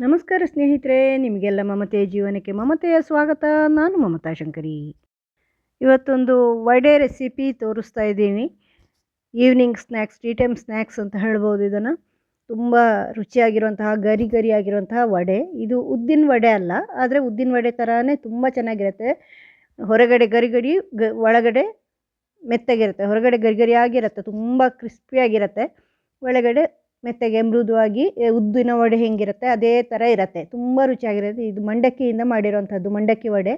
ನಮಸ್ಕಾರ ಸ್ನೇಹಿತರೆ, ನಿಮಗೆಲ್ಲ ಮಮತೆಯ ಜೀವನಕ್ಕೆ ಮಮತೆಯ ಸ್ವಾಗತ. ನಾನು ಮಮತಾ ಶಂಕರಿ. ಇವತ್ತೊಂದು ವಡೆ ರೆಸಿಪಿ ತೋರಿಸ್ತಾ ಇದ್ದೀನಿ. Evening snacks tea time snacks ಅಂತ ಹೇಳ್ಬೋದು ಇದನ್ನು. ತುಂಬ ರುಚಿಯಾಗಿರುವಂತಹ, ಗರಿ ಗರಿ ಆಗಿರುವಂತಹ ವಡೆ. ಇದು ಉದ್ದಿನ ವಡೆ ಅಲ್ಲ, ಆದರೆ ಉದ್ದಿನ ವಡೆ ಥರನೇ ತುಂಬ ಚೆನ್ನಾಗಿರುತ್ತೆ. ಹೊರಗಡೆ ಗರಿ ಗರಿ, ಗ, ಒಳಗಡೆ ಮೆತ್ತಗಿರುತ್ತೆ. ಹೊರಗಡೆ ಗರಿಗರಿಯಾಗಿರುತ್ತೆ ತುಂಬ ಕ್ರಿಸ್ಪಿಯಾಗಿರುತ್ತೆ. ಒಳಗಡೆ ಮೆತ್ತಗೆ ಮೃದುವಾಗಿ ಉದ್ದಿನ ವಡೆ ಹೆಂಗಿರುತ್ತೆ, ಅದೇ ಥರ ಇರುತ್ತೆ. ತುಂಬ ರುಚಿಯಾಗಿರುತ್ತೆ. ಇದು ಮಂಡಕ್ಕಿಯಿಂದ ಮಾಡಿರೋಂಥದ್ದು, ಮಂಡಕ್ಕಿ ವಡೆ.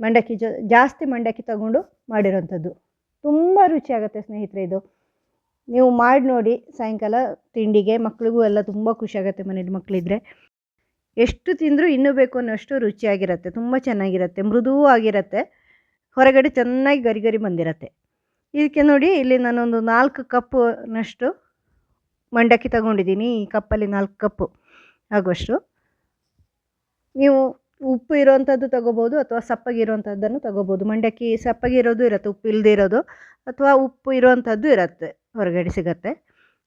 ಮಂಡಕ್ಕಿ ಜೊ, ಜಾಸ್ತಿ ಮಂಡಕ್ಕಿ ತಗೊಂಡು ಮಾಡಿರೋವಂಥದ್ದು ತುಂಬ ರುಚಿಯಾಗುತ್ತೆ ಸ್ನೇಹಿತರೆ ಇದು. ನೀವು ಮಾಡಿ ನೋಡಿ, ಸಾಯಂಕಾಲ ತಿಂಡಿಗೆ, ಮಕ್ಳಿಗೂ ಎಲ್ಲ ತುಂಬ ಖುಷಿಯಾಗುತ್ತೆ ಮನೇಲಿ ಮಕ್ಕಳಿದ್ರೆ ಎಷ್ಟು ತಿಂದರೂ ಇನ್ನೂ ಬೇಕು ಅನ್ನೋಷ್ಟು ರುಚಿಯಾಗಿರುತ್ತೆ, ತುಂಬ ಚೆನ್ನಾಗಿರುತ್ತೆ ಮೃದುವೂ ಆಗಿರುತ್ತೆ ಹೊರಗಡೆ ಚೆನ್ನಾಗಿ ಗರಿ ಗರಿ ಬಂದಿರುತ್ತೆ. ಇದಕ್ಕೆ ನೋಡಿ, ಇಲ್ಲಿ ನಾನೊಂದು ನಾಲ್ಕು ಕಪ್ಪುನಷ್ಟು ಮಂಡಕ್ಕಿ ತಗೊಂಡಿದ್ದೀನಿ, ಈ ಕಪ್ಪಲ್ಲಿ ನಾಲ್ಕು ಕಪ್ಪು ಆಗುವಷ್ಟು. ನೀವು ಉಪ್ಪು ಇರೋವಂಥದ್ದು ತಗೋಬೋದು ಅಥವಾ ಸಪ್ಪಗಿರುವಂಥದ್ದನ್ನು ತಗೋಬೋದು. ಮಂಡಕ್ಕಿ ಸಪ್ಪಗಿರೋದು ಇರುತ್ತೆ, ಉಪ್ಪು ಇಲ್ಲದೆ ಇರೋದು ಅಥವಾ ಉಪ್ಪು ಇರೋವಂಥದ್ದು ಇರುತ್ತೆ, ಹೊರಗಡೆ ಸಿಗತ್ತೆ.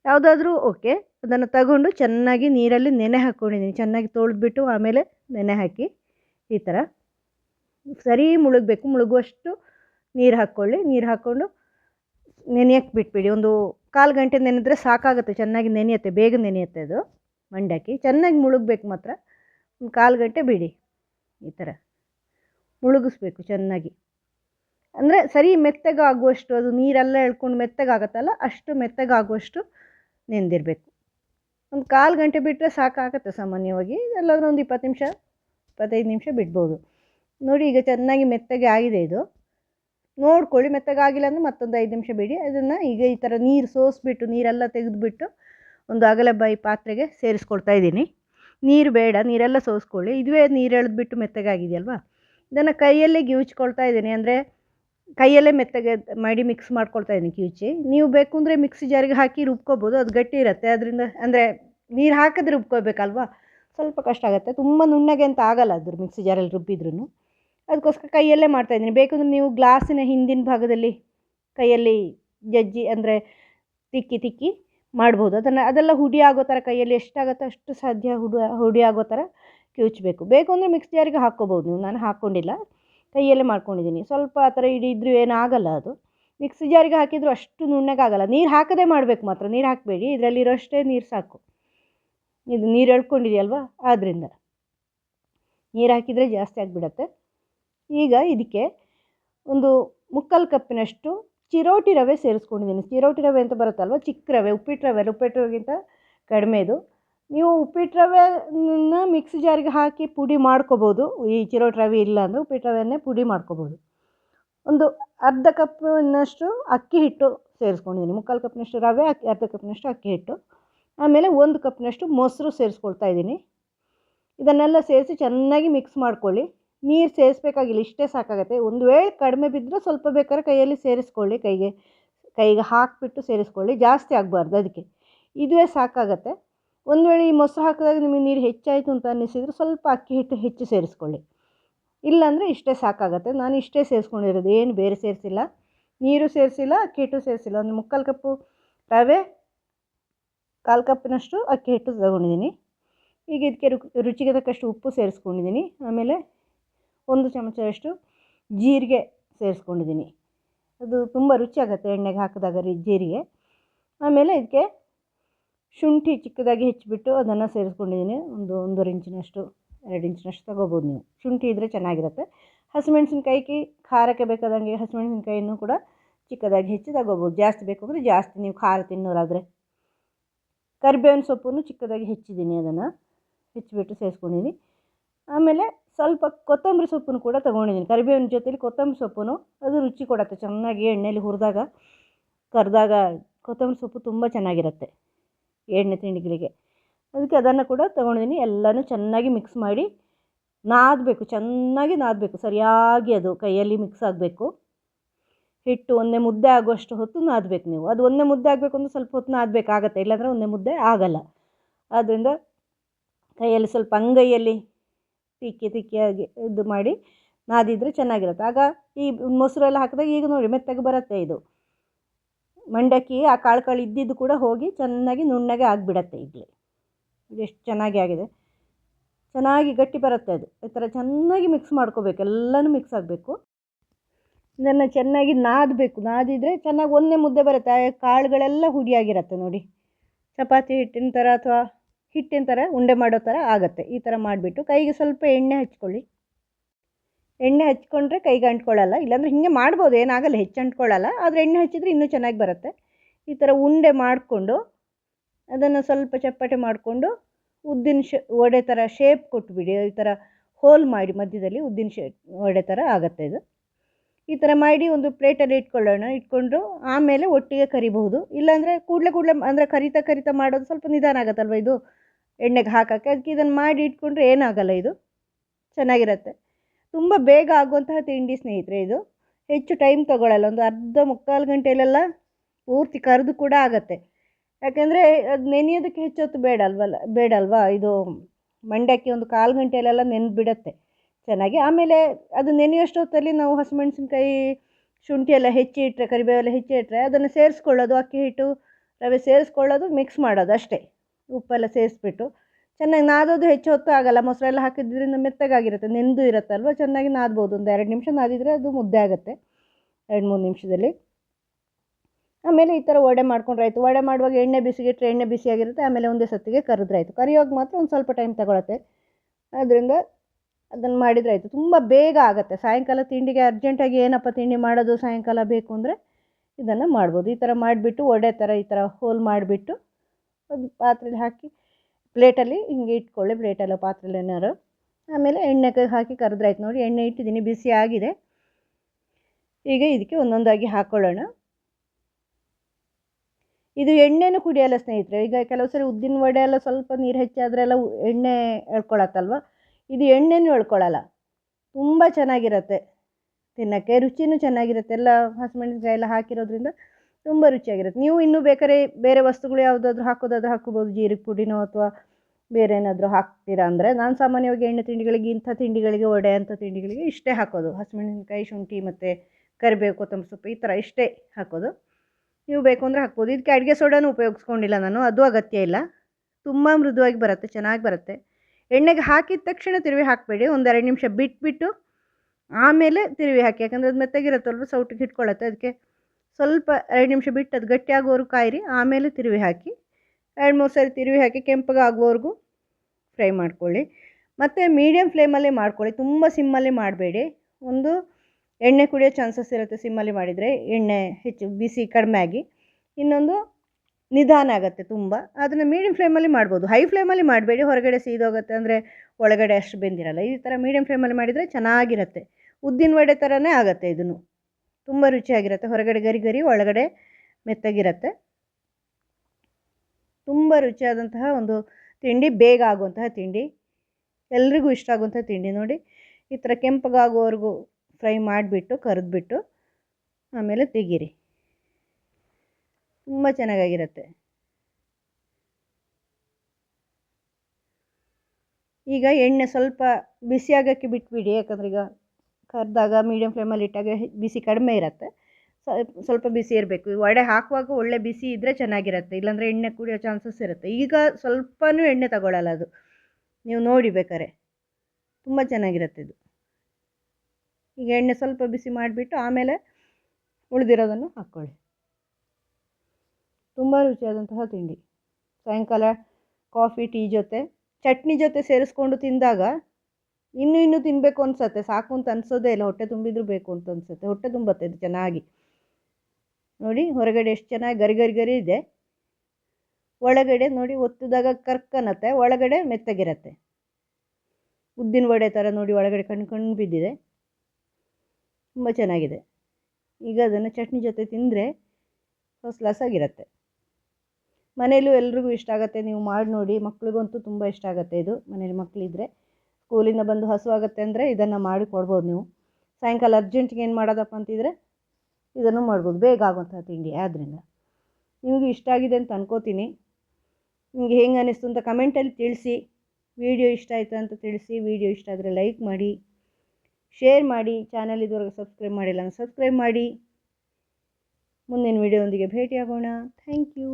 ಯಾವುದಾದ್ರೂ ಓಕೆ, ಅದನ್ನು ತಗೊಂಡು ಚೆನ್ನಾಗಿ ನೀರಲ್ಲಿ ನೆನೆ ಹಾಕ್ಕೊಂಡಿದ್ದೀನಿ ಚೆನ್ನಾಗಿ ತೊಳೆದ್ಬಿಟ್ಟು ಆಮೇಲೆ ನೆನೆ ಹಾಕಿ ಈ ಥರ. ಸರಿ ಮುಳುಗಬೇಕು, ಮುಳುಗುವಷ್ಟು ನೀರು ಹಾಕ್ಕೊಳ್ಳಿ. ನೀರು ಹಾಕ್ಕೊಂಡು ನೆನೆಯಕ್ಕೆ ಬಿಟ್ಬಿಡಿ. ಒಂದು ಕಾಲು ಗಂಟೆ ನೆನೆದ್ರೆ ಸಾಕಾಗುತ್ತೆ, ಚೆನ್ನಾಗಿ ನೆನೆಯುತ್ತೆ ಬೇಗ ನೆನೆಯುತ್ತೆ ಅದು ಮಂಡಕ್ಕಿ. ಚೆನ್ನಾಗಿ ಮುಳುಗಬೇಕು ಮಾತ್ರ. ಒಂದು ಕಾಲು ಗಂಟೆ ಬಿಡಿ ಈ ಥರ. ಮುಳುಗಿಸ್ಬೇಕು ಚೆನ್ನಾಗಿ. ಅಂದರೆ ಸರಿ ಮೆತ್ತಗಾಗುವಷ್ಟು, ಅದು ನೀರೆಲ್ಲ ಎಳ್ಕೊಂಡು ಮೆತ್ತಗಾಗತ್ತಲ್ಲ, ಅಷ್ಟು ಮೆತ್ತಗಾಗುವಷ್ಟು ನೆಂದಿರಬೇಕು. ಒಂದು ಕಾಲು ಗಂಟೆ ಬಿಟ್ಟರೆ ಸಾಕಾಗತ್ತೆ ಸಾಮಾನ್ಯವಾಗಿ. ಎಲ್ಲಾದರೂ ಒಂದು ಇಪ್ಪತ್ತು ನಿಮಿಷ, ಇಪ್ಪತ್ತೈದು ನಿಮಿಷ ಬಿಡ್ಬೋದು. ನೋಡಿ ಈಗ ಚೆನ್ನಾಗಿ ಮೆತ್ತಗೆ ಆಗಿದೆ ಇದು. ನೋಡ್ಕೊಳ್ಳಿ, ಮೆತ್ತಗಾಗಿಲ್ಲ ಅಂದರೆ ಮತ್ತೊಂದು ಐದು ನಿಮಿಷ ಬಿಡಿ. ಅದನ್ನು ಈಗ ಈ ಥರ ನೀರು ಸೋಸಿಬಿಟ್ಟು, ನೀರೆಲ್ಲ ತೆಗೆದುಬಿಟ್ಟು ಒಂದು ಅಗಲ ಬಾಯಿ ಪಾತ್ರೆಗೆ ಸೇರಿಸ್ಕೊಳ್ತಾ ಇದ್ದೀನಿ. ನೀರು ಬೇಡ, ನೀರೆಲ್ಲ ಸೋಸ್ಕೊಳ್ಳಿ. ಇದುವೇ ನೀರು ಎಳೆದ್ಬಿಟ್ಟು ಮೆತ್ತಗಾಗಿದೆಯಲ್ವಾ? ಇದನ್ನು ಕೈಯಲ್ಲೇ ಗಿವುಚ್ಕೊಳ್ತಾ ಇದ್ದೀನಿ. ಅಂದರೆ ಕೈಯಲ್ಲೇ ಮೆತ್ತಗೆ ಮಾಡಿ ಮಿಕ್ಸ್ ಮಾಡ್ಕೊಳ್ತಾ ಇದ್ದೀನಿ ಕಿವುಚಿ. ನೀವು ಬೇಕು ಅಂದರೆ ಮಿಕ್ಸಿ ಜಾರಿಗೆ ಹಾಕಿ ರುಬ್ಕೋಬೋದು. ಅದು ಗಟ್ಟಿ ಇರುತ್ತೆ. ಅದರಿಂದ ಅಂದರೆ ನೀರು ಹಾಕಿದ್ರೆ ರುಬ್ಕೋಬೇಕಲ್ವಾ ಸ್ವಲ್ಪ ಕಷ್ಟ ಆಗುತ್ತೆ. ತುಂಬ ನುಣ್ಣಗೆ ಅಂತ ಆಗಲ್ಲ ಅದ್ರ ಮಿಕ್ಸಿ ಜಾರಲ್ಲಿ ರುಬ್ಬಿದ್ರೂ ಅದಕ್ಕೋಸ್ಕರ ಕೈಯಲ್ಲೇ ಮಾಡ್ತಾ ಮಾಡ್ತಾಯಿದ್ದೀನಿ ಬೇಕಂದ್ರೆ ನೀವು ಗ್ಲಾಸಿನ ಹಿಂದಿನ ಭಾಗದಲ್ಲಿ ಕೈಯಲ್ಲಿ ಜಜ್ಜಿ ಅಂದರೆ ತಿಕ್ಕಿ ತಿಕ್ಕಿ ಮಾಡ್ಬೋದು. ಅದನ್ನು ಅದೆಲ್ಲ ಹುಡಿ ಆಗೋ ಥರ ಕೈಯಲ್ಲಿ ಎಷ್ಟಾಗುತ್ತೋ ಅಷ್ಟು ಸಾಧ್ಯ ಹುಡು ಹುಡಿ ಆಗೋ ಥರ ಕಿವುಚಬೇಕು ಬೇಕು ಅಂದರೆ ಮಿಕ್ಸ್ ಜಾರಿಗೆ ಹಾಕ್ಕೋಬೋದು ನೀವು. ನಾನು ಹಾಕ್ಕೊಂಡಿಲ್ಲ. ಕೈಯಲ್ಲೇ ಮಾಡ್ಕೊಂಡಿದ್ದೀನಿ. ಸ್ವಲ್ಪ ಆ ಥರ ಹಿಡಿದ್ರೂ ಏನಾಗಲ್ಲ ಅದು. ಮಿಕ್ಸಿ ಜಾರಿಗೆ ಹಾಕಿದರೂ ಅಷ್ಟು ನುಣ್ಣಗಾಗಲ್ಲ. ನೀರು ಹಾಕದೇ ಮಾಡಬೇಕು ಮಾತ್ರ. ನೀರು ಹಾಕಬೇಡಿ. ಇದರಲ್ಲಿರೋಷ್ಟೇ ನೀರು ಸಾಕು. ಇದು ನೀರು ಎಳ್ಕೊಂಡಿದೆಯಲ್ವಾ? ಆದ್ದರಿಂದ ನೀರು ಹಾಕಿದರೆ ಜಾಸ್ತಿ ಆಗಿಬಿಡತ್ತೆ. ಈಗ ಇದಕ್ಕೆ ಒಂದು ಮುಕ್ಕಾಲು ಕಪ್ಪಿನಷ್ಟು ಚಿರೋಟಿ ರವೆ ಸೇರಿಸ್ಕೊಂಡಿದ್ದೀನಿ. ಚಿರೋಟಿ ರವೆ ಅಂತ ಬರುತ್ತಲ್ವ? ಚಿಕ್ಕ ರವೆ, ಉಪ್ಪಿಟ್ಟು ರವೆ, ಉಪ್ಪಿಟ್ಟು ರವೆಗಿಂತ ಕಡಿಮೆದು ನೀವು ಉಪ್ಪಿಟ್ಟು ರವೆನ ಮಿಕ್ಸಿ ಜಾರಿಗೆ ಹಾಕಿ ಪುಡಿ ಮಾಡ್ಕೋಬೋದು. ಈ ಚಿರೋಟಿ ರವೆ ಇಲ್ಲ ಅಂದರೆ ಉಪ್ಪಿಟ್ಟು ರವೆಯನ್ನೇ ಪುಡಿ ಮಾಡ್ಕೋಬೋದು. ಒಂದು ಅರ್ಧ ಕಪ್ಪಿನಷ್ಟು ಅಕ್ಕಿ ಹಿಟ್ಟು ಸೇರಿಸ್ಕೊಂಡಿದ್ದೀನಿ. ಮುಕ್ಕಾಲು ಕಪ್ಪಿನಷ್ಟು ರವೆ, ಅಕ್ಕಿ, ಅರ್ಧ ಕಪ್ನಷ್ಟು ಅಕ್ಕಿ ಹಿಟ್ಟು. ಆಮೇಲೆ ಒಂದು ಕಪ್ನಷ್ಟು ಮೊಸರು ಸೇರಿಸ್ಕೊಳ್ತಾ ಇದ್ದೀನಿ. ಇದನ್ನೆಲ್ಲ ಸೇರಿಸಿ ಚೆನ್ನಾಗಿ ಮಿಕ್ಸ್ ಮಾಡ್ಕೊಳ್ಳಿ. ನೀರು ಸೇರಿಸ್ಬೇಕಾಗಿಲ್ಲ, ಇಷ್ಟೇ ಸಾಕಾಗುತ್ತೆ. ಒಂದು ವೇಳೆ ಕಡಿಮೆ ಬಿದ್ದರೆ ಸ್ವಲ್ಪ ಬೇಕಾದ್ರೆ ಕೈಯಲ್ಲಿ ಸೇರಿಸ್ಕೊಳ್ಳಿ, ಕೈಗೆ ಕೈಗೆ ಹಾಕಿಬಿಟ್ಟು ಸೇರಿಸ್ಕೊಳ್ಳಿ, ಜಾಸ್ತಿ ಆಗಬಾರ್ದು ಅದಕ್ಕೆ ಇದುವೇ ಸಾಕಾಗತ್ತೆ. ಒಂದು ವೇಳೆ ಈ ಮೊಸರು ಹಾಕಿದಾಗ ನಿಮಗೆ ನೀರು ಹೆಚ್ಚಾಯಿತು ಅಂತ ಅನ್ನಿಸಿದರೆ ಸ್ವಲ್ಪ ಅಕ್ಕಿ ಹಿಟ್ಟು ಹೆಚ್ಚು ಸೇರಿಸ್ಕೊಳ್ಳಿ. ಇಲ್ಲಾಂದರೆ ಇಷ್ಟೇ ಸಾಕಾಗತ್ತೆ. ನಾನು ಇಷ್ಟೇ ಸೇರಿಸ್ಕೊಂಡಿರೋದು, ಏನು ಬೇರೆ ಸೇರಿಸಿಲ್ಲ. ನೀರು ಸೇರಿಸಿಲ್ಲ, ಅಕ್ಕಿ ಹಿಟ್ಟು ಸೇರಿಸಿಲ್ಲ. ಒಂದು ಮುಕ್ಕಾಲು ಕಪ್ಪು ರವೆ, ಕಾಲು ಕಪ್ಪಿನಷ್ಟು ಅಕ್ಕಿ ಹಿಟ್ಟು ತಗೊಂಡಿದ್ದೀನಿ. ಈಗ ಇದಕ್ಕೆ ರುಚಿಗೆ ತಕ್ಕಷ್ಟು ಉಪ್ಪು ಸೇರಿಸ್ಕೊಂಡಿದ್ದೀನಿ. ಆಮೇಲೆ ಒಂದು ಚಮಚದಷ್ಟು ಜೀರಿಗೆ ಸೇರಿಸ್ಕೊಂಡಿದ್ದೀನಿ. ಅದು ತುಂಬ ರುಚಿಯಾಗುತ್ತೆ ಎಣ್ಣೆಗೆ ಹಾಕಿದಾಗ ರೀ ಜೀರಿಗೆ. ಆಮೇಲೆ ಇದಕ್ಕೆ ಶುಂಠಿ ಚಿಕ್ಕದಾಗಿ ಹೆಚ್ಚಿಬಿಟ್ಟು ಅದನ್ನು ಸೇರಿಸ್ಕೊಂಡಿದ್ದೀನಿ. ಒಂದು ಒಂದೂವರೆ ಇಂಚಿನಷ್ಟು, ಎರಡು ಇಂಚಿನಷ್ಟು ತಗೋಬೋದು ನೀವು. ಶುಂಠಿ ಇದ್ದರೆ ಚೆನ್ನಾಗಿರುತ್ತೆ. ಹಸಿಮೆಣ್ಸಿನ್ಕಾಯಿ ಖಾರಕ್ಕೆ ಬೇಕಾದಂಗೆ ಹಸಿಮೆಣ್ಸಿನ್ಕಾಯಿನೂ ಕೂಡ ಚಿಕ್ಕದಾಗಿ ಹೆಚ್ಚಿ ತಗೋಬೋದು. ಜಾಸ್ತಿ ಬೇಕು ಅಂದರೆ ಜಾಸ್ತಿ, ನೀವು ಖಾರ ತಿನ್ನೋರಾದರೆ. ಕರಿಬೇವಿನ ಸೊಪ್ಪನ್ನು ಚಿಕ್ಕದಾಗಿ ಹೆಚ್ಚಿದ್ದೀನಿ ಅದನ್ನು. ಹೆಚ್ಚಿಬಿಟ್ಟು ಸೇರಿಸ್ಕೊಂಡಿದ್ದೀನಿ. ಆಮೇಲೆ ಸ್ವಲ್ಪ ಕೊತ್ತಂಬರಿ ಸೊಪ್ಪನ್ನು ಕೂಡ ತೊಗೊಂಡಿದ್ದೀನಿ. ಕರಿಬೇವಿನ ಜೊತೆಲಿ ಕೊತ್ತಂಬರಿ ಸೊಪ್ಪು ಅದು ರುಚಿ ಕೊಡುತ್ತೆ. ಚೆನ್ನಾಗಿ ಎಣ್ಣೆಯಲ್ಲಿ ಹುರಿದಾಗ, ಕರೆದಾಗ ಕೊತ್ತಂಬರಿ ಸೊಪ್ಪು ತುಂಬ ಚೆನ್ನಾಗಿರುತ್ತೆ ಎಣ್ಣೆ ತಿಂಡಿಗಳಿಗೆ. ಅದಕ್ಕೆ ಅದನ್ನು ಕೂಡ ತೊಗೊಂಡಿದ್ದೀನಿ. ಎಲ್ಲನೂ ಚೆನ್ನಾಗಿ ಮಿಕ್ಸ್ ಮಾಡಿ ನಾದಬೇಕು, ಚೆನ್ನಾಗಿ ನಾದಬೇಕು. ಸರಿಯಾಗಿ ಅದು ಕೈಯಲ್ಲಿ ಮಿಕ್ಸ್ ಆಗಬೇಕು. ಹಿಟ್ಟು ಒಂದೇ ಮುದ್ದೆ ಆಗುವಷ್ಟು ಹೊತ್ತು ನಾದಬೇಕು ನೀವು. ಅದು ಒಂದೇ ಮುದ್ದೆ ಆಗಬೇಕು ಅಂದರೆ ಸ್ವಲ್ಪ ಹೊತ್ತು ನಾದಬೇಕಾಗತ್ತೆ. ಇಲ್ಲಾಂದರೆ ಒಂದೇ ಮುದ್ದೆ ಆಗಲ್ಲ. ಆದ್ದರಿಂದ ಕೈಯಲ್ಲಿ ಸ್ವಲ್ಪ ಅಂಗೈಯಲ್ಲಿ ತಿಕ್ಕಿ ತಿಕ್ಕಿಯಾಗಿ ಇದು ಮಾಡಿ ನಾದಿದ್ರೆ ಚೆನ್ನಾಗಿರುತ್ತೆ. ಆಗ ಈ ಮೊಸರೆಲ್ಲ ಹಾಕಿದಾಗ ಈಗ ನೋಡಿ ಮೆತ್ತಗೆ ಬರುತ್ತೆ ಇದು. ಮಂಡಕ್ಕಿ, ಆ ಕಾಳು ಕಾಳು ಇದ್ದಿದ್ದು ಕೂಡ ಹೋಗಿ ಚೆನ್ನಾಗಿ ನುಣ್ಣಗೆ ಆಗಿಬಿಡತ್ತೆ ಇಡ್ಲಿ ಇದು ಎಷ್ಟು ಚೆನ್ನಾಗಿ ಆಗಿದೆ. ಚೆನ್ನಾಗಿ ಗಟ್ಟಿ ಬರುತ್ತೆ ಅದು. ಈ ಥರ ಚೆನ್ನಾಗಿ ಮಿಕ್ಸ್ ಮಾಡ್ಕೋಬೇಕು. ಎಲ್ಲನೂ ಮಿಕ್ಸ್ ಆಗಬೇಕು. ಇದನ್ನು ಚೆನ್ನಾಗಿ ನಾದಬೇಕು. ನಾದಿದರೆ ಚೆನ್ನಾಗಿ ಒಂದೇ ಮುದ್ದೆ ಬರುತ್ತೆ. ಕಾಳುಗಳೆಲ್ಲ ಹುಡಿಯಾಗಿರುತ್ತೆ ನೋಡಿ. ಚಪಾತಿ ಹಿಟ್ಟಿನ ಥರ ಅಥವಾ ಹಿಟ್ಟಿನ ಥರ ಉಂಡೆ ಮಾಡೋ ಥರ ಆಗುತ್ತೆ. ಈ ಥರ ಮಾಡಿಬಿಟ್ಟು ಕೈಗೆ ಸ್ವಲ್ಪ ಎಣ್ಣೆ ಹಚ್ಕೊಳ್ಳಿ. ಎಣ್ಣೆ ಹಚ್ಕೊಂಡ್ರೆ ಕೈಗೆ ಅಂಟ್ಕೊಳ್ಳಲ್ಲ, ಇಲ್ಲಾಂದರೆ ಹಿಂಗೆ ಮಾಡ್ಬೋದು, ಏನಾಗಲ್ಲ ಹೆಚ್ಚು ಅಂಟ್ಕೊಳ್ಳಲ್ಲ ಆದರೆ ಎಣ್ಣೆ ಹಚ್ಚಿದ್ರೆ ಇನ್ನೂ ಚೆನ್ನಾಗಿ ಬರುತ್ತೆ. ಈ ಥರ ಉಂಡೆ ಮಾಡಿಕೊಂಡು, ಅದನ್ನು ಸ್ವಲ್ಪ ಚಪ್ಪಟೆ ಮಾಡಿಕೊಂಡು, ಉದ್ದಿನ ಶ, ವಡೆ ಥರ ಶೇಪ್ ಕೊಟ್ಬಿಡಿ, ಈ ಥರ ಹೋಲ್ ಮಾಡಿ ಮಧ್ಯದಲ್ಲಿ ಉದ್ದಿನ ಶೇ, ವಡೆ ಥರ ಆಗುತ್ತೆ ಇದು. ಈ ಥರ ಮಾಡಿ ಒಂದು ಪ್ಲೇಟಲ್ಲಿ ಇಟ್ಕೊಳ್ಳೋಣ. ಇಟ್ಕೊಂಡು ಆಮೇಲೆ ಒಟ್ಟಿಗೆ ಕರಿಬಹುದು. ಇಲ್ಲಾಂದರೆ ಕೂಡಲೇ ಕೂಡಲೇ ಅಂದರೆ ಕರಿತಾ ಕರಿತಾ ಮಾಡೋದು ಸ್ವಲ್ಪ ನಿಧಾನ ಆಗುತ್ತಲ್ವ ಇದು? ಎಣ್ಣೆಗೆ ಹಾಕೋಕ್ಕೆ. ಅದಕ್ಕೆ ಇದನ್ನು ಮಾಡಿ ಇಟ್ಕೊಂಡ್ರೆ ಏನಾಗಲ್ಲ ಇದು? ಚೆನ್ನಾಗಿರುತ್ತೆ. ತುಂಬ ಬೇಗ ಆಗುವಂತಹ ತಿಂಡಿ ಸ್ನೇಹಿತರೆ ಇದು. ಹೆಚ್ಚು ಟೈಮ್ ತೊಗೊಳ್ಳಲ್ಲ ಒಂದು ಅರ್ಧ ಮುಕ್ಕಾಲು ಗಂಟೆಯಲ್ಲೆಲ್ಲ ಪೂರ್ತಿ ಕರೆದು ಕೂಡ ಆಗುತ್ತೆ. ಯಾಕೆಂದರೆ ಅದು ನೆನೆಯೋದಕ್ಕೆ ಹೆಚ್ಚೊತ್ತು ಬೇಡ ಅಲ್ವಲ್ಲ ಬೇಡ ಅಲ್ವಾ ಇದು ಮಂಡ್ಯಕ್ಕೆ ಒಂದು ಕಾಲು ಗಂಟೆಯಲ್ಲೆಲ್ಲ ನೆನೆದು ಬಿಡುತ್ತೆ ಚೆನ್ನಾಗಿ. ಆಮೇಲೆ ಅದು ನೆನೆಯೋಷ್ಟೊತ್ತಲ್ಲಿ ನಾವು ಹಸಿಮೆಣ್ಸಿನ್ಕಾಯಿ ಶುಂಠಿ ಎಲ್ಲ ಹೆಚ್ಚಿ ಇಟ್ಟರೆ, ಕರಿಬೇವೆಲ್ಲ ಹೆಚ್ಚಿ ಇಟ್ಟರೆ ಅದನ್ನು ಸೇರಿಸ್ಕೊಳ್ಳೋದು, ಅಕ್ಕಿ ಹಿಟ್ಟು, ರವೆ ಸೇರಿಸ್ಕೊಳ್ಳೋದು ಮಿಕ್ಸ್ ಮಾಡೋದು ಅಷ್ಟೇ. ಉಪ್ಪೆಲ್ಲ ಸೇರಿಸ್ಬಿಟ್ಟು ಚೆನ್ನಾಗಿ ನಾದೋದು ಹೆಚ್ಚು ಹೊತ್ತು ಆಗಲ್ಲ. ಮೊಸರೆಲ್ಲ ಹಾಕಿದ್ರಿಂದ ಮೆತ್ತಗಾಗಿರುತ್ತೆ, ನೆಂದು ಇರುತ್ತಲ್ವ? ಚೆನ್ನಾಗಿ ನಾದ್ಬೋದು. ಒಂದು ಎರಡು ನಿಮಿಷ ನಾದಿದರೆ ಅದು ಮುದ್ದೆ ಆಗುತ್ತೆ. ಎರಡು ಮೂರು ನಿಮಿಷದಲ್ಲಿ. ಆಮೇಲೆ ಈ ಥರ ವಡೆ ಮಾಡ್ಕೊಂಡ್ರಾಯ್ತು ವಡೆ ಮಾಡುವಾಗ ಎಣ್ಣೆ ಬಿಸಿಗಿಟ್ರೆ ಎಣ್ಣೆ ಬಿಸಿಯಾಗಿರುತ್ತೆ, ಆಮೇಲೆ ಒಂದೇ ಸತ್ತಿಗೆ ಕರೆದ್ರಾಯ್ತು. ಕರಿಯೋಗಿ ಮಾತ್ರ ಒಂದು ಸ್ವಲ್ಪ ಟೈಮ್ ತಗೊಳತ್ತೆ. ಆದ್ದರಿಂದ ಅದನ್ನು ಮಾಡಿದರೆ ಆಯಿತು. ತುಂಬ ಬೇಗ ಆಗುತ್ತೆ. ಸಾಯಂಕಾಲ ತಿಂಡಿಗೆ ಅರ್ಜೆಂಟಾಗಿ ಏನಪ್ಪ ತಿಂಡಿ ಮಾಡೋದು ಸಾಯಂಕಾಲ ಬೇಕು ಅಂದರೆ ಇದನ್ನು ಮಾಡ್ಬೋದು. ಈ ಥರ ಮಾಡಿಬಿಟ್ಟು ವಡೆ ಥರ ಈ ಥರ ಹೋಲ್ ಮಾಡಿಬಿಟ್ಟು ಒಂದು ಪಾತ್ರೆಲಿ ಹಾಕಿ ಪ್ಲೇಟಲ್ಲಿ ಹಿಂಗೆ ಇಟ್ಕೊಳ್ಳಿ. ಪ್ಲೇಟಲ್ಲ ಪಾತ್ರೆಲಿ ಏನಾರು ಆಮೇಲೆ ಎಣ್ಣೆಗೆ ಹಾಕಿ ಕರೆದ್ರಾಯ್ತು ನೋಡಿ ಎಣ್ಣೆ ಇಟ್ಟಿದ್ದೀನಿ. ಬಿಸಿ ಆಗಿದೆ. ಈಗ ಇದಕ್ಕೆ ಒಂದೊಂದಾಗಿ ಹಾಕ್ಕೊಳ್ಳೋಣ ಇದು ಎಣ್ಣೆನೂ ಕುಡಿಯಲ್ಲ ಸ್ನೇಹಿತರೆ. ಈಗ ಕೆಲವು ಸರಿ ಉದ್ದಿನ ವಡೆ ಎಲ್ಲ ಸ್ವಲ್ಪ ನೀರು ಹೆಚ್ಚಾದ್ರೆಲ್ಲ ಎಣ್ಣೆ ಎಳ್ಕೊಳತ್ತಲ್ವ? ಇದು ಎಣ್ಣೆನೂ ಎಳ್ಕೊಳ್ಳಲ್ಲ ತುಂಬ ಚೆನ್ನಾಗಿರುತ್ತೆ. ತಿನ್ನೋಕ್ಕೆ ರುಚಿನೂ ಚೆನ್ನಾಗಿರುತ್ತೆ. ಎಲ್ಲ ಹಸಿಮೆಣಸಿನ್ಕಾಯಿ ಎಲ್ಲ ಹಾಕಿರೋದ್ರಿಂದ ತುಂಬ ರುಚಿಯಾಗಿರುತ್ತೆ. ನೀವು ಇನ್ನೂ ಬೇಕಾದ್ರೆ ಬೇರೆ ವಸ್ತುಗಳು ಯಾವುದಾದ್ರೂ ಹಾಕೋದಾದ್ರೂ ಹಾಕೋಬೋದು ಜೀರಿಗೆ ಪುಡಿನೋ ಅಥವಾ ಬೇರೆ ಏನಾದರೂ ಹಾಕ್ತೀರಾ ಅಂದರೆ ನಾನು ಸಾಮಾನ್ಯವಾಗಿ ಎಣ್ಣೆ ತಿಂಡಿಗಳಿಗೆ, ಇಂಥ ತಿಂಡಿಗಳಿಗೆ, ವಡೆ ಅಂಥ ತಿಂಡಿಗಳಿಗೆ ಇಷ್ಟೇ ಹಾಕೋದು. ಹಸಿಮೆಣಸಿನ್ಕಾಯಿ, ಶುಂಠಿ ಮತ್ತು ಕರಿಬೇವು, ಕೊತ್ತಂಬರಿ ಸೊಪ್ಪು ಈ ಥರ ಇಷ್ಟೇ ಹಾಕೋದು. ನೀವು ಬೇಕು ಅಂದರೆ ಹಾಕ್ಬೋದು. ಇದಕ್ಕೆ ಅಡುಗೆ ಸೋಡಾನು ಉಪಯೋಗಿಸ್ಕೊಂಡಿಲ್ಲ ನಾನು. ಅದು ಅಗತ್ಯ ಇಲ್ಲ. ತುಂಬ ಮೃದುವಾಗಿ ಬರುತ್ತೆ. ಚೆನ್ನಾಗಿ ಬರುತ್ತೆ. ಎಣ್ಣೆಗೆ ಹಾಕಿದ ತಕ್ಷಣ ತಿರುವಿ ಹಾಕಬೇಡಿ, ಒಂದೆರಡು ನಿಮಿಷ ಬಿಟ್ಬಿಟ್ಟು ಆಮೇಲೆ ತಿರುವಿ ಹಾಕಿ, ಯಾಕಂದರೆ ಅದು ಮೆತ್ತಗಿರುತ್ತಲ್ವ ಸೌಟಿಗೆ ಹಿಟ್ಕೊಳ್ಳುತ್ತೆ ಅದಕ್ಕೆ ಸ್ವಲ್ಪ ಎರಡು ನಿಮಿಷ ಬಿಟ್ಟು ಅದು ಗಟ್ಟಿಯಾಗೋವರೆಗೂ ಕಾಯಿರಿ, ಆಮೇಲೆ ತಿರುವಿ ಹಾಕಿ, ಎರಡು ಮೂರು ಸಾರಿ ತಿರುವಿ ಹಾಕಿ ಕೆಂಪಗೆ ಆಗುವವರೆಗೂ ಫ್ರೈ ಮಾಡ್ಕೊಳ್ಳಿ. ಮತ್ತು ಮೀಡಿಯಮ್ ಫ್ಲೇಮಲ್ಲೇ ಮಾಡ್ಕೊಳ್ಳಿ, ತುಂಬ ಸಿಮ್ಮಲ್ಲಿ ಮಾಡಬೇಡಿ. ಒಂದು ಎಣ್ಣೆ ಕುಡಿಯೋ ಚಾನ್ಸಸ್ ಇರುತ್ತೆ ಸಿಮ್ಮಲ್ಲಿ ಮಾಡಿದರೆ, ಎಣ್ಣೆ ಹೆಚ್ಚು ಬಿಸಿ ಕಡಿಮೆ ಆಗಿ. ಇನ್ನೊಂದು ನಿಧಾನ ಆಗುತ್ತೆ ತುಂಬ. ಅದನ್ನು ಮೀಡಿಯಮ್ ಫ್ಲೇಮಲ್ಲಿ ಮಾಡ್ಬೋದು. ಹೈ ಫ್ಲೇಮಲ್ಲಿ ಮಾಡಬೇಡಿ. ಹೊರಗಡೆ ಸೀದೋಗುತ್ತೆ ಅಂದರೆ ಒಳಗಡೆ ಅಷ್ಟು ಬೆಂದಿರಲ್ಲ. ಈ ಥರ ಮೀಡಿಯಮ್ ಫ್ಲೇಮಲ್ಲಿ ಮಾಡಿದರೆ ಚೆನ್ನಾಗಿರುತ್ತೆ. ಉದ್ದಿನ ವಡೆ ಥರನೇ ಆಗುತ್ತೆ ಇದನ್ನು. ತುಂಬ ರುಚಿಯಾಗಿರುತ್ತೆ. ಹೊರಗಡೆ ಗರಿ ಗರಿ, ಒಳಗಡೆ ಮೆತ್ತಗಿರುತ್ತೆ. ತುಂಬ ರುಚಿಯಾದಂತಹ ಒಂದು ತಿಂಡಿ, ಬೇಗ ಆಗುವಂತಹ ತಿಂಡಿ. ಎಲ್ರಿಗೂ ಇಷ್ಟ ಆಗುವಂಥ ತಿಂಡಿ ನೋಡಿ. ಈ ಥರ ಕೆಂಪಗಾಗುವವರೆಗೂ ಫ್ರೈ ಮಾಡಿಬಿಟ್ಟು, ಕರೆದ್ಬಿಟ್ಟು, ಆಮೇಲೆ ತೆಗೀರಿ. ತುಂಬ ಚೆನ್ನಾಗಾಗಿರುತ್ತೆ. ಈಗ ಎಣ್ಣೆ ಸ್ವಲ್ಪ ಬಿಸಿ ಆಗೋಕ್ಕೆ ಬಿಟ್ಬಿಡಿ, ಯಾಕಂದ್ರೆ ಈಗ ಕರೆದಾಗ ಮೀಡಿಯಮ್ ಫ್ಲೇಮಲ್ಲಿ ಇಟ್ಟಾಗ ಬಿಸಿ ಕಡಿಮೆ ಇರುತ್ತೆ. ಸ್ವಲ್ಪ ಬಿಸಿ ಇರಬೇಕು. ವಡೆ ಹಾಕುವಾಗ ಒಳ್ಳೆ ಬಿಸಿ ಇದ್ದರೆ ಚೆನ್ನಾಗಿರುತ್ತೆ. ಇಲ್ಲಾಂದರೆ ಎಣ್ಣೆ ಕುಡಿಯೋ ಚಾನ್ಸಸ್ ಇರುತ್ತೆ. ಈಗ ಸ್ವಲ್ಪನೂ ಎಣ್ಣೆ ತಗೊಳ್ಳಲ್ಲ ಅದು. ನೀವು ನೋಡಿ ಬೇಕಾರೆ ತುಂಬ ಚೆನ್ನಾಗಿರುತ್ತೆ ಇದು. ಈಗ ಎಣ್ಣೆ ಸ್ವಲ್ಪ ಬಿಸಿ ಮಾಡಿಬಿಟ್ಟು ಆಮೇಲೆ ಉಳಿದಿರೋದನ್ನು ಹಾಕ್ಕೊಳ್ಳಿ ತುಂಬ ರುಚಿಯಾದಂತಹ ತಿಂಡಿ. ಸಾಯಂಕಾಲ ಕಾಫಿ ಟೀ ಜೊತೆ, ಚಟ್ನಿ ಜೊತೆ ಸೇರಿಸ್ಕೊಂಡು ತಿಂದಾಗ ಇನ್ನೂ ಇನ್ನೂ ತಿನ್ನಬೇಕು ಅನಿಸುತ್ತೆ. ಸಾಕು ಅಂತ ಅನಿಸೋದೇ ಇಲ್ಲ. ಹೊಟ್ಟೆ ತುಂಬಿದ್ರೂ ಬೇಕು ಅಂತ ಅನ್ಸುತ್ತೆ. ಹೊಟ್ಟೆ ತುಂಬುತ್ತೆ ಇದು ಚೆನ್ನಾಗಿ. ನೋಡಿ, ಹೊರಗಡೆ ಎಷ್ಟು ಚೆನ್ನಾಗಿ ಗರಿ ಗರಿ ಗರಿ ಇದೆ. ಒಳಗಡೆ ನೋಡಿ, ಒತ್ತಿದಾಗ ಕರ್ಕನತ್ತೆ, ಒಳಗಡೆ ಮೆತ್ತಗಿರತ್ತೆ. ಉದ್ದಿನ ವಡೆ ಥರ ನೋಡಿ, ಒಳಗಡೆ ಕಣ್ಣು ಕಣ್ಣು ಬಿದ್ದಿದೆ. ತುಂಬ ಚೆನ್ನಾಗಿದೆ. ಈಗ ಅದನ್ನು ಚಟ್ನಿ ಜೊತೆ ತಿಂದರೆ ಫಸ್ಟ್ ಲಸಾಗಿರತ್ತೆ ಆಗಿರುತ್ತೆ ಮನೇಲೂ ಎಲ್ರಿಗೂ ಇಷ್ಟ ಆಗುತ್ತೆ, ನೀವು ಮಾಡಿ ನೋಡಿ. ಮಕ್ಳಿಗಂತೂ ತುಂಬ ಇಷ್ಟ ಆಗುತ್ತೆ ಇದು ಮನೇಲಿ ಮಕ್ಕಳಿದ್ರೆ ಸ್ಕೂಲಿಂದ ಬಂದು ಹಸುವಾಗುತ್ತೆ ಅಂದರೆ ಇದನ್ನು ಮಾಡಿ ಕೊಡ್ಬೋದು ನೀವು. ಸಾಯಂಕಾಲ ಅರ್ಜೆಂಟಿಗೆ ಏನು ಮಾಡೋದಪ್ಪ ಅಂತಿದ್ರೆ ಇದನ್ನು ಮಾಡ್ಬೋದು, ಬೇಗ ಆಗುವಂಥ ತಿಂಡಿ ಆದ್ದರಿಂದ ನಿಮಗೂ ಇಷ್ಟ ಆಗಿದೆ ಅಂತ ಅನ್ಕೋತೀನಿ. ನಿಮಗೆ ಹೆಂಗೆ ಅನ್ನಿಸ್ತು ಅಂತ ಕಮೆಂಟಲ್ಲಿ ತಿಳಿಸಿ. ವಿಡಿಯೋ ಇಷ್ಟ ಆಯಿತು ಅಂತ ತಿಳಿಸಿ. ವಿಡಿಯೋ ಇಷ್ಟ ಆದರೆ ಲೈಕ್ ಮಾಡಿ. ಶೇರ್ ಮಾಡಿ. ಚಾನಲ್ ಇದುವರೆಗೆ ಸಬ್ಸ್ಕ್ರೈಬ್ ಮಾಡಿಲ್ಲ ಸಬ್ಸ್ಕ್ರೈಬ್ ಮಾಡಿ. ಮುಂದಿನ ವಿಡಿಯೋದೊಂದಿಗೆ ಭೇಟಿಯಾಗೋಣ. Thank you